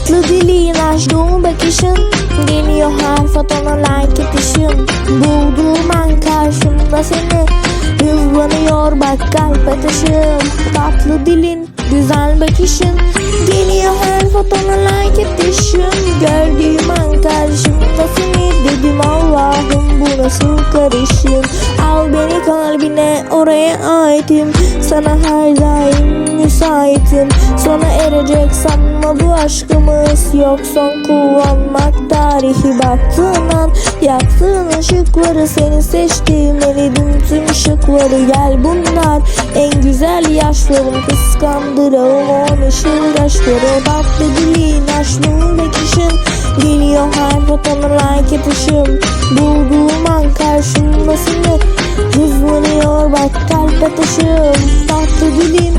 Tatlı dilin açtığın bakışın. Geliyor her fotona like etişim Bulduğum an karşımda seni. Hızlanıyor bak kalp atışım Tatlı dilin güzel bakışın. Geliyor her fotona like etişim Gördüğüm an karşımda seni. Dedim Allah'ım bu nasıl karışım kalbine oraya aitim. Sana her daim müsaitim. Sona erecek sanma bu aşkımız? Yok son kullanmak tarihi baktığın an. Yaktığın ışıkları seni seçtiğim Eledim tüm ışıkları. Gel bunlar. En güzel yaşlarım. Kıskandırağım o meşhur aşkları Tatlı dilin aşkın bekişin Geliyor her fotona like etişim Bulduğum an karşımda Tatlı dilin güzel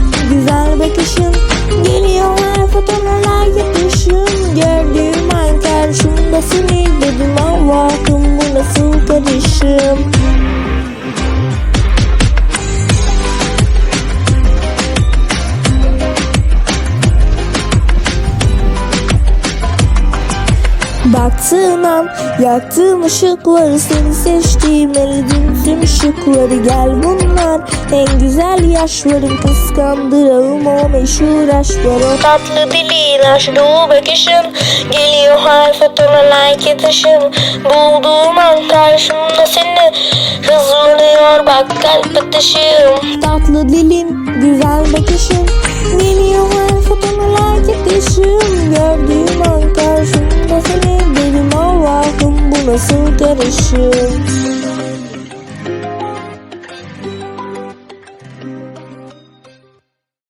Baktığın an yaktığım ışıkları seni seçtiğim eledim tüm ışıkları. Gel bunlar En güzel yaşlarım kıskandırağım o meşhur aşkları. Tatlı dilin aşkı bakışın. Geliyor her fotona like etişim Bulduğum an karşımda seni Hızlanıyor bak kalp atışım. Tatlı dilin güzel bakışın. Geliyor Gördüğüm an karşımda